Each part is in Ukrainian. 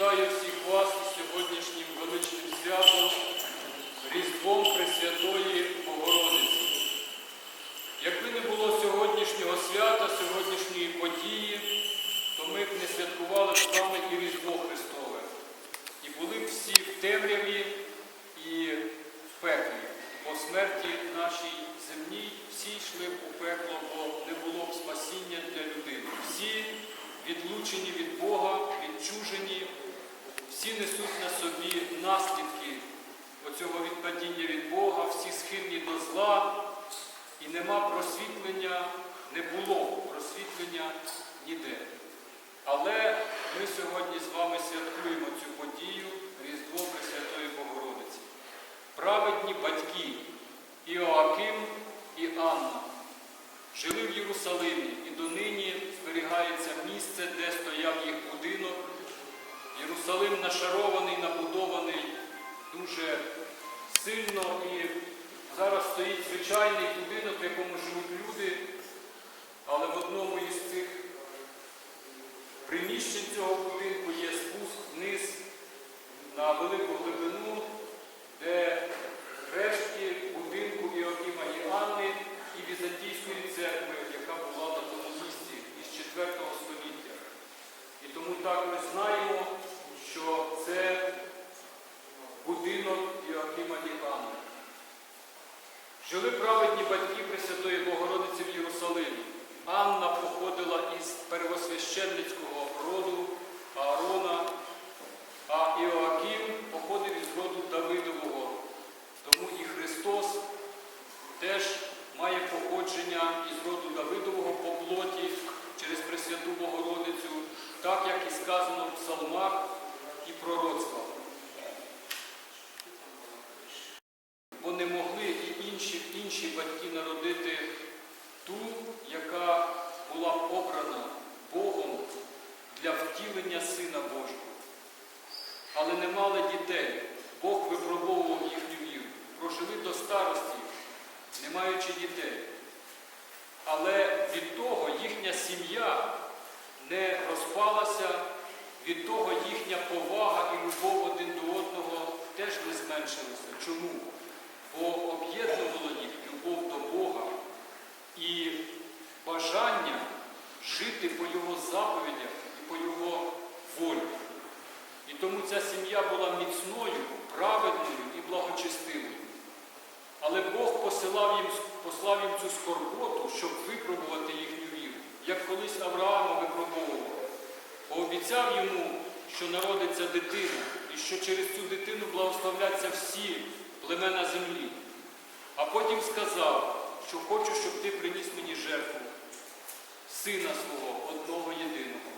Вітаю всіх вас із сьогоднішнім величним святом, Різдвом Пресвятої Богородиці. Якби не було сьогоднішнього свята, сьогоднішньої події, то ми б не святкували з вами і Різдво Христове. І були б всі в темряві і в пеклі. По смерті нашій земній всі йшли б у пекло, бо не було б спасіння для людини. Всі відлучені від Бога, відчужені, всі несуть на собі наслідки оцього відпадіння від Бога, всі схильні до зла, і нема просвітлення, не було просвітлення ніде. Але ми сьогодні з вами святкуємо цю подію Різдво Пресвятої Богородиці. Праведні батьки Іоаким і Анна жили в Єрусалимі і донині зберігається місце, де стояв їх будинок. Єрусалим нашарований, набудований дуже сильно і зараз стоїть звичайний будинок, в якому живуть люди, але в одному із цих приміщень цього будинку є спуск вниз на велику глибину, де рештки будинку Іоакима і Анни і Візантійської церкви, яка була на тому місці із 4 століття. І тому так ми знаємо, що це будинок Іоакима і Анни. Жили праведні батьки Пресвятої Богородиці в Єрусалимі. Анна походила із первосвященницького роду Аарона, а Іоаким походив із роду Давидового. Тому і Христос теж має походження із роду Давидового по плоті через Пресвяту Богородицю, так як і сказано в псалмах і пророцтвах. Бо не могли і інші, інші батьки народити ту, яка була обрана Богом для втілення Сина Божого. Але не мали дітей. Бог випробовував їхню віру. Прожили до старості, не маючи дітей. Але від того їхня сім'я не розпалася, від того їхня повага і любов один до одного теж не зменшилася. Чому? Бо об'єднувало їх любов до Бога і бажання жити по Його заповідях і по Його волі. І тому ця сім'я була міцною, праведною і благочестивою. Але Бог посилав їм, послав їм цю скорботу, щоб випробувати їхню віру, як колись Авраама випробовував. Пообіцяв йому, що народиться дитина, і що через цю дитину благословляться всі племена землі. А потім сказав, що хочу, щоб ти приніс мені жертву сина свого, одного єдиного.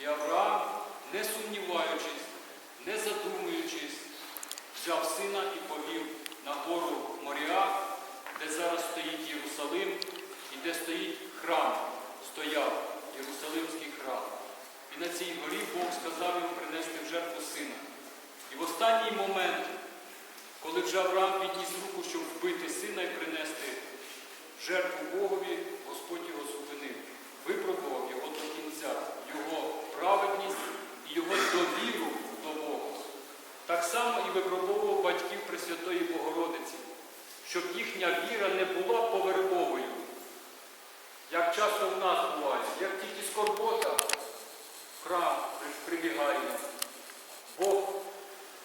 І Авраам, не сумніваючись, не задумуючись, взяв сина і повів на гору Моріа, де зараз стоїть Єрусалим і де стоїть храм, стояв Єрусалимський храм. І на цій горі Бог сказав йому принести в жертву сина. І в останній момент, коли вже Авраам підніс руку, щоб вбити сина і принести жертву Богові, Господь його зупинив, випробував його до кінця, його праведність і його довіру до Бога. Так само і випробовував батьків Пресвятої Богородиці, щоб їхня віра не була поверховою, як часто в нас буває, як тільки скорбота в храм прибігає, Бог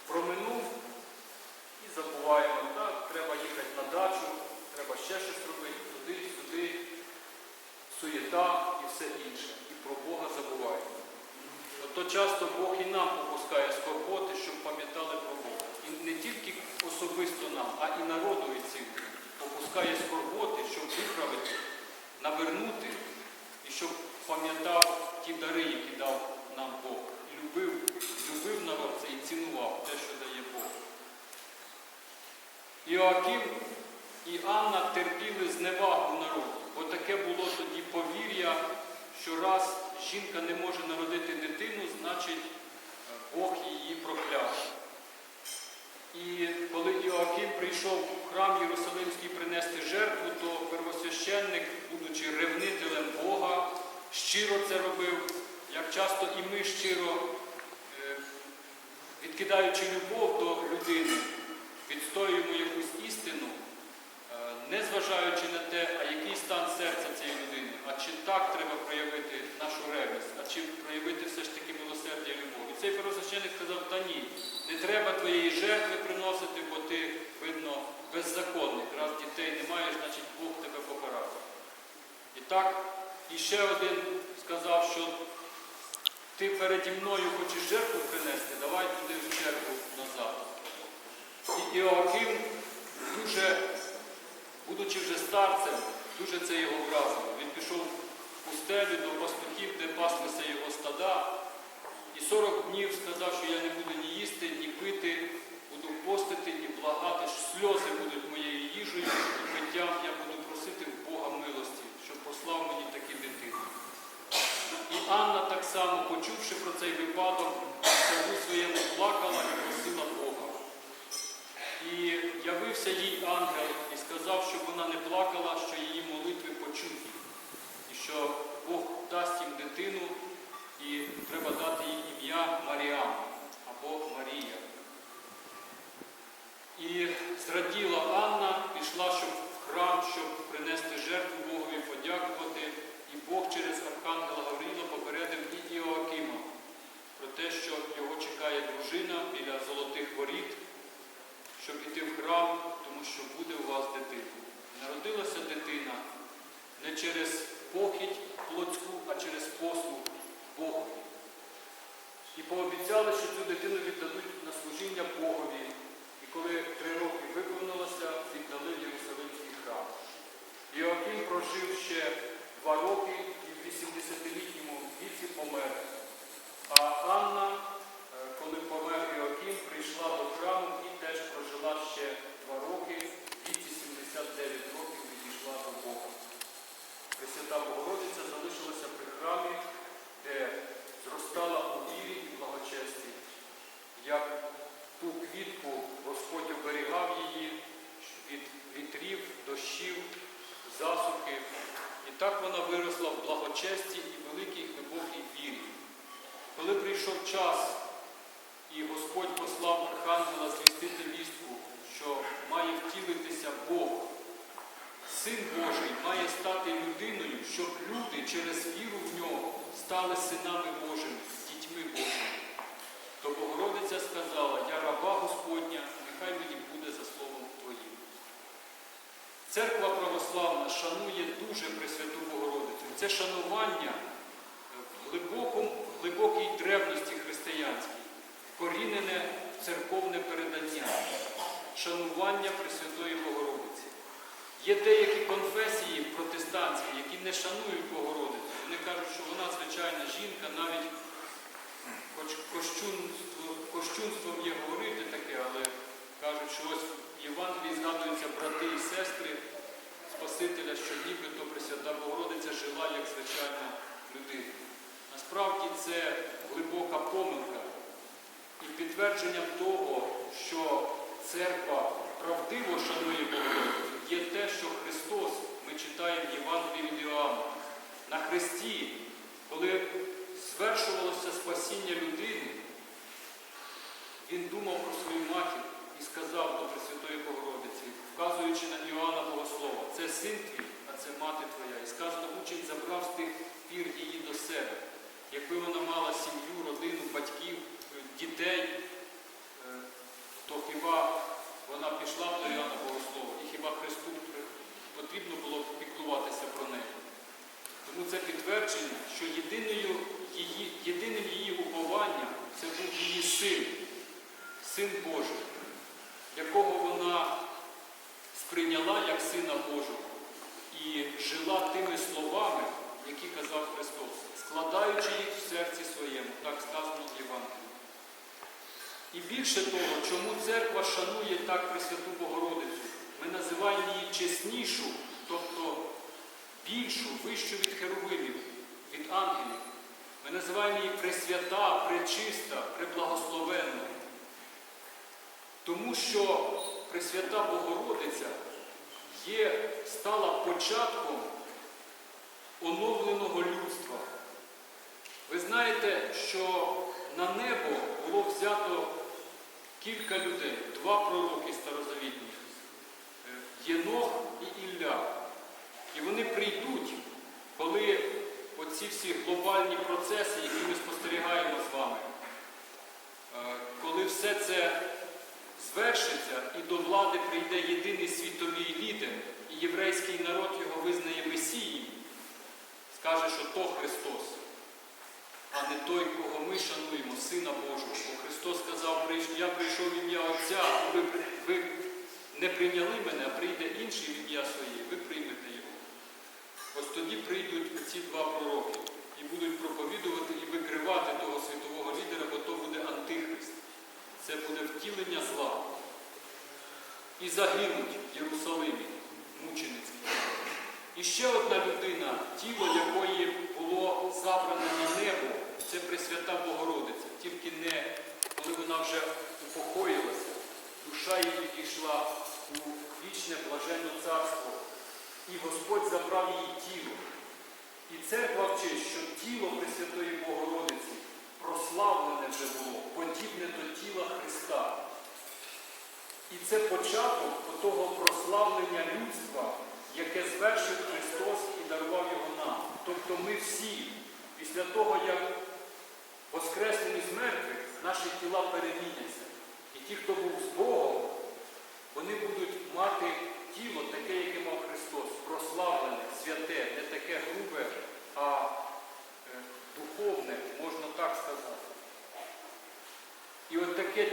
проминув і забуваємо, так, треба їхати на дачу, треба ще щось робити, туди, сюди, суєта і все інше. І про Бога забуваємо. Ото часто Бог і нам попускає скорботи, щоб пам'ятали про Бога. І не тільки особисто нам, а і народові цілому попускає скорботи, щоб виправити, навернути і щоб пам'ятав ті дари, які дав нам Бог. І любив, любив народ це і цінував те, що дає Бог. Іоаким і Анна терпіли зневагу народу, бо таке було тоді повір'я, що раз жінка не може народити дитину, значить Бог її прокляв. І коли Іоаким прийшов в храм Єрусалимський принести жертву, то первосвященник, будучи ревнителем Бога, щиро це робив, як часто і ми щиро е, відкидаючи любов до людини, відстоюємо якусь істину, е, не зважаючи на те, а який стан серця цієї людини, а чи так треба проявити нашу ревність, а чи проявити все ж таки милосердя і любов. І цей первосвященик сказав, та ні, не треба твоєї жертви приносити, бо ти, видно, беззаконник. Раз дітей не маєш, значить Бог тебе покарав. І так, і ще один сказав, що ти переді мною хочеш жертву принести, давай туди в чергу назад. І Іоаким дуже, будучи вже старцем, дуже це його вразило. Він пішов пустелю до пастухів, де паслися його стада, і 40 днів сказав, що я не буду ні їсти, ні пити, буду постити ні благати, що сльози будуть моєю їжею, і питтям я буду просити в Бога милості, щоб послав мені такі дитини. І Анна так само, почувши про цей випадок, в саду своєму плакала і просила Бога. І явився їй ангел і сказав, щоб вона не плакала, що її молитви почуті, і що Бог дасть їм дитину, і треба дати їй ім'я Маріам або Марія. І зраділа Анна, пішла щоб в храм, щоб принести жертву Богові, подякувати. І Бог через Архангела Гавріла попередив і Іоакима про те, що його чекає дружина біля золотих воріт, щоб іти в храм, тому що буде у вас дитина. Народилася дитина не через похідь плотську, а через послуг Богу. І пообіцяли, що цю дитину віддадуть на служіння Богові. І коли три роки виповнилося, віддали в Єрусалимський храм. Іоаким прожив ще два роки і в 80-літньому віці помер. А Анна, е, коли помер Іоаким, прийшла до храму і теж прожила ще два роки, в віці 79 років відійшла до Бога. Пресвята Богородиця залишилася при храмі, де зростала у вірі і благочесті. Як ту квітку Господь оберігав її від вітрів, дощів, засухи. І так вона виросла в благочесті і великій глибокій вірі. Коли прийшов час, і Господь послав Архангела звістити вістку, що має втілитися Бог, Син Божий має стати людиною, щоб люди через віру в нього стали синами Божими, дітьми Божими. То Богородиця сказала, я раба Господня, нехай мені буде за словом Твоїм. Церква шанує дуже Пресвяту Богородицю. Це шанування в, глибокому, в глибокій древності християнській, корінене в церковне передання, шанування Пресвятої Богородиці. Є деякі конфесії протестантські, які не шанують Богородицю. Вони кажуть, що вона звичайна жінка, навіть хоч кощунство, кощунством є говорити таке, але кажуть, що ось в Євангелії згадуються брати і сестри Спасителя, що нібито Пресвята Богородиця жила як звичайна людина. Насправді це глибока помилка. І підтвердженням того, що церква правдиво шанує Богородицю, є те, що Христос, ми читаємо Євангелії від Іоанна, на Христі, коли звершувалося спасіння людини, він думав про свою матір і сказав до Пресвятої Богородиці, вказуючи на Іоанна Богослова, це син твій, а це мати твоя. І сказано, учень забрав з тих пір її до себе. Якби вона мала сім'ю, родину, батьків, дітей, е, то хіба вона пішла б до Іоанна Богослова, і хіба Христу потрібно було б піклуватися про неї? Тому це підтвердження, що єдиною єдиним її упованням це був її син, син Божий, якого вона сприйняла як Сина Божого і жила тими словами, які казав Христос, складаючи їх в серці своєму, так сказано в Євангелії. І більше того, чому церква шанує так Пресвяту Богородицю, ми називаємо її чеснішу, тобто більшу, вищу від херовимів, від ангелів. Ми називаємо її пресвята, пречиста, преблагословенна. Тому що Пресвята Богородиця є, стала початком оновленого людства. Ви знаєте, що на небо було взято кілька людей, два пророки старозавітні, Єнох і Ілля. І вони прийдуть, коли оці всі глобальні процеси, які ми спостерігаємо з вами, е, коли все це звершиться і до влади прийде єдиний світовий лідер, і єврейський народ його визнає Месією, скаже, що то Христос, а не той, кого ми шануємо, Сина Божого. Бо Христос сказав, я прийшов в ім'я Отця, ви, ви не прийняли мене, а прийде інший ім'я своє, ви приймете його. Ось тоді прийдуть ці два пророки і будуть проповідувати і викривати того світового лідера, бо то буде антихрист. Це буде втілення зла. І загинуть в Єрусалимі мученицькі. І ще одна людина, тіло якої було забране на небо, це Пресвята Богородиця. Тільки не коли вона вже упокоїлася, душа її пішла у вічне блаженне царство. І Господь забрав її тіло. І церква вчить, що тіло Пресвятої Богородиці прославлене вже було, подібне до тіла Христа. І це початок того прославлення людства, яке звершив Христос і дарував його нам. Тобто ми всі, після того, як воскреслені з мертвих, наші тіла переміняться. І ті, хто був з Богом, вони будуть мати тіло таке, яке мав Христос, прославлене, святе, не таке грубе, а е, духовне, можна так сказати. І от таке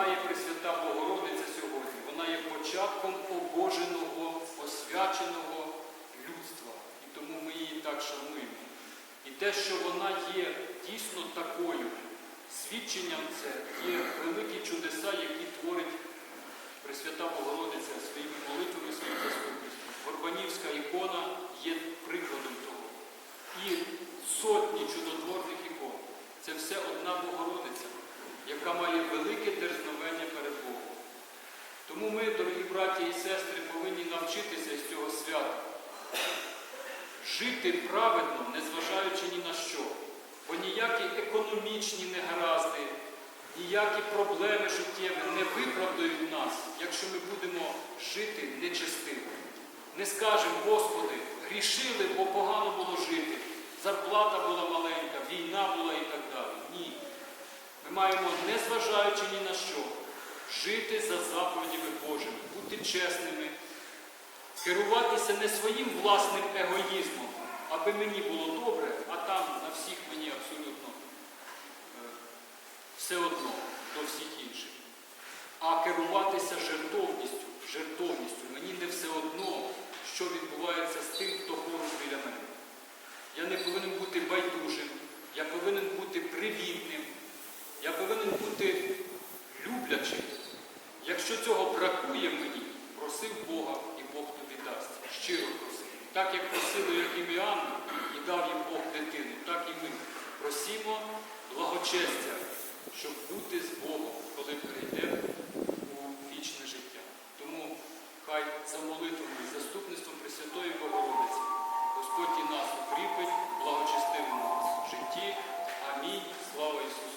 тіло має Пресвята Богородиця сьогодні. Вона є початком обоженого, освяченого людства. І тому ми її так шануємо. І те, що вона є дійсно такою, свідченням це є великі чудеса, які творить Пресвята Богородиця своїми молитвами, своїм заступництвом. Горбанівська ікона є прикладом того. І сотні чудотворних ікон. Це все одна Богородиця, яка має велике дерзновення перед Богом. Тому ми, дорогі браті і сестри, повинні навчитися з цього свята. Жити праведно, незважаючи ні на що. Бо ніякі економічні негаразди, ніякі проблеми життєві не виправдають нас, якщо ми будемо жити нечестиво. Не скажемо, Господи, грішили, бо погано було жити, зарплата була маленька, війна була і так далі. Ні. Ми маємо, незважаючи ні на що, жити за заповідями Божими, бути чесними, керуватися не своїм власним егоїзмом, аби мені було добре, а там на всіх мені абсолютно е, все одно до всіх інших. А керуватися жертовністю, жертовністю. Мені не все одно, що відбувається з тим, хто поруч біля мене. Я не повинен бути байдужим, я повинен бути привітним, я повинен бути люблячим. Якщо цього бракує мені, просив Бога і Бог тобі дасть. Щиро просив. Так як просили як і дав їм Бог дитину, так і ми. Просімо благочестя, щоб бути з Богом, коли прийде у вічне життя. Тому хай за молитвами, заступництвом Пресвятої Богородиці Господь і нас укріпить в благочестивому житті. Амінь. Слава Ісусу!